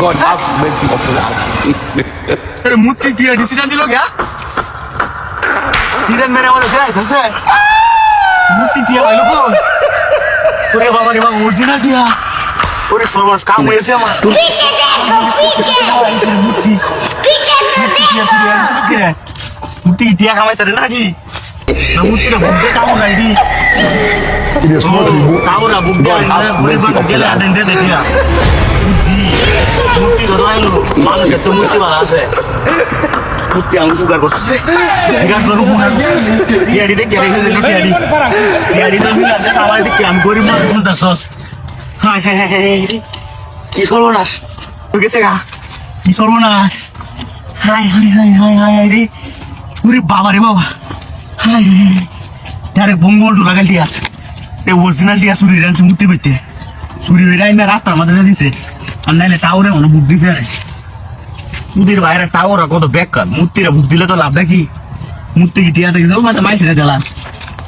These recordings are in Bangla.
গড আপ বেশি পপুলার আরে মুত্তি দিয়ে ডিসিশন দিল গা সিজন মেরে আমাদের যায় ধসে মুত্তি দিয়ে ভাই লোক ওরে বাবা রে বাবা অরিজিনাল দিয়া ওরে সর্বনাশ কাম হয়েছে আমার পিছে দেখো পিছে মুত্তি পিছে মুত্তি দিয়ে ফিরে আসছে কে মুত্তি দিয়া কামাই তারে নাকি না মুত্তিটা ভুলতে কাম নাই রে বুদ্ধে ঘুরে বাড়ি গেলে আদেন দে দেখিয়া বুদ্ধি মূর্তি ধরো আইলো মানুষের তো মূর্তি ভালো আছে মূর্তি আমি উপকার করছে বিরাট বড় উপকার করছে টিয়াড়ি দেখে রেখে দিল টিয়াড়ি টিয়াড়ি তো আছে আমার দিকে আমি গরিব মানুষ হায় হায় কি সর্বনাশ তুই গেছে গা কি সর্বনাশ হায় হায় হায় হায় হায় হায় রে ওরে বাবা রে বাবা হায় হায় হায় আরে বঙ্গল লাগাল টিয়া এ অরিজিনাল টিয়া চুরি রানছে মূর্তি করতে চুরি হয়ে না রাস্তার মাঝে দিছে আর নাইলে টাওয়ারে মনে বুক দিছে আরে মুদির বাইরে টাওয়ার কত বেকার মূর্তিরা বুক দিলে তো লাভ নাকি মূর্তি কি টিয়া দেখেছে ও মাথা মাইছে দিলাম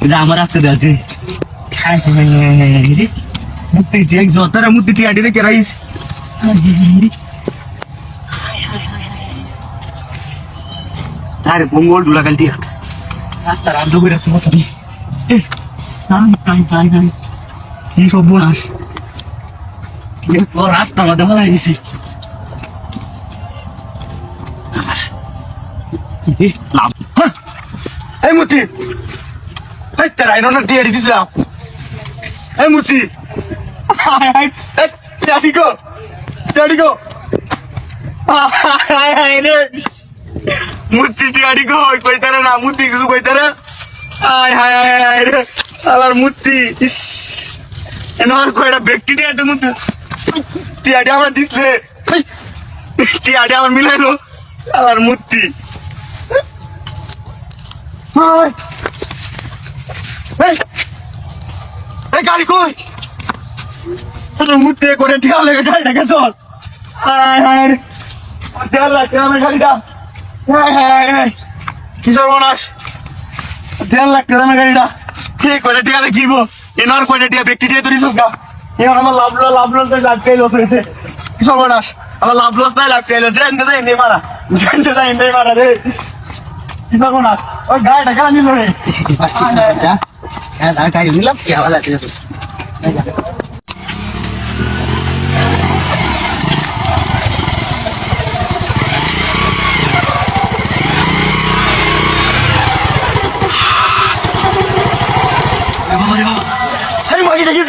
এটা আমার রাস্তা দেওয়াছে মূর্তি টিয়া যতারা মূর্তি টিয়া টি দেখে রাইস আরে বঙ্গল ডুলাগাল টিয়া রাস্তার আন্দ করে আছে মতো কি সব তোর রাস্তা আমাদের দিছি। লাভ। হ্যাঁ। এই মূর্তি এই তার আইন না দিয়ে দিছিলাম। এই হাই ডাডি গো। ডাডি গো। হাই হাই রে। গো কইতারে না মূর্তি কিছু কইতারে। হাই হাই হাই হাই রে। আলার মূর্তি এনার কয়টা ব্যাকটেরিয়া তো মূর্তি? টিয়াডি আমার দিচ্ছে টিয়াডি আমার মিলাইলো। আলার মূর্তি। এই গাড়ি কই? মূর্তি করে টিয়া লেগে গাড়িটা চল। হাই রে। দেড় লাখ দামের গাড়িটা? হাই হাই হাই কি সর্বনাশ। দেড় লাখ টাকা গাড়িটা? কে কয়টা টিয়া দেখিব? এনার কয়টা টিয়া? ব্যক্তি দিয়ে তুলিস গা। এবার আমার লাভ লস লাভ লস লস হয়েছে সর্বনাশ। আমার লাভ লস তাই পেয়ে জানতে যাই নেই মারা। জানতে যাই নেই মারা রে। সর্বনাশ। ওই গাড়িটা কেন নিল রে? গাড়ি নিলাম কি আওয়াজ আছে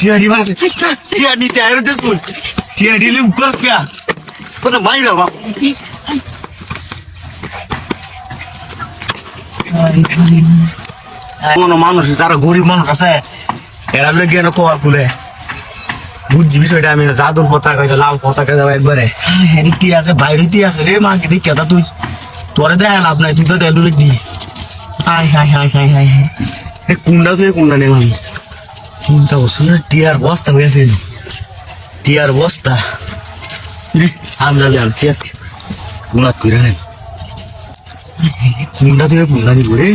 টিয়াডি বাড়াতে টিয়াডি তো তুই টিয়াডি লিম করত কোন মাইরা বাপ কোন মানুষ, যারা গরিব মানুষ আছে, এরা লোক গিয়ে কোয়া কুলে বুঝছি বিষয়টা, আমি জাদুর পতাকা হয়তো লাল পতাকা যাব একবারে। হেরিটি আছে বাইরেটি আছে রে মা কি দেখে তা তুই। তোরে দেখা লাভ নাই, তুই তো দেলু দি হাই হাই হাই হাই হাই কুন্ডা তুই কুন্ডা নেই আমি চিন্তা করছ টিয়ার বস্তা হয়েছে টিয়ার বস্তা। রে সামনে আনছি আজকে। গুণাত করে নেই কুন্ডা তুই কুন্ডা নিব রে।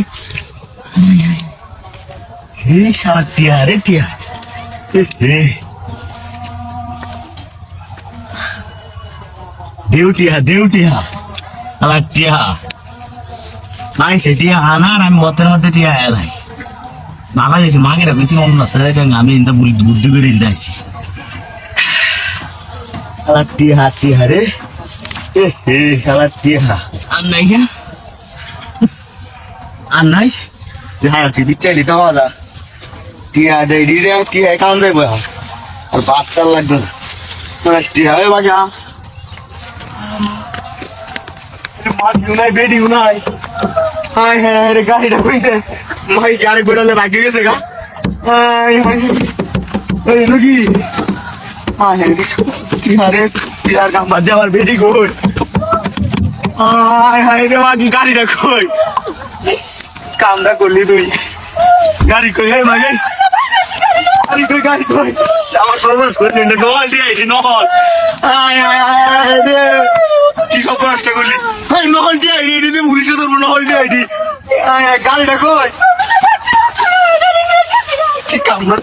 এই সারা টিয়া রে টিয়া। হে দেউটিয়া দেউটিয়া আলা টিয়া। নাই সেটিয়া আনার, আমি মতের মধ্যে টিয়া এলাই মাগা যাইছি মাগেরা বেশি অন্য সাথে আমি ইন্দা বুদ্ধি করে ইন্দা আছি আলা টিয়া টিয়া রে। হে আলা টিয়া আর নাই হ্যাঁ আর নাই? দেখা যাচ্ছে বিচ্চাইলি দেওয়া যা। টিয়া দেয় দিয়ে টিয়া কাউন্ট যাইব আর বাচ্চার লাগতো না। টিয়া হে বাগা। মাছ নাই বেডি নাই হাই হাই রে গাড়িটা কইতে। কি আরেক বেড়ালে বাকি গেছে গা? হাই হাই এই নকি হাই হাই টিয়া রে টিয়ার কাম বাদ দিয়ে আমার বেডি কই? আয় হায় রে মাগি গাড়িটা কই? কামটা করলি তুই। গাড়ি কই হে মাগে গাড়ি কই গাড়ি কই? আমার সর্বনাশ করলি না নহল দিয়ে আইছি নহল আয় আয় আয় রে কি সর্বনাশটা করলি? হাই নহল দিয়ে আইছি এটি দিয়ে পুলিশে ধরবো নহল দিয়ে আয়, গাড়িটা কই? কি কামটা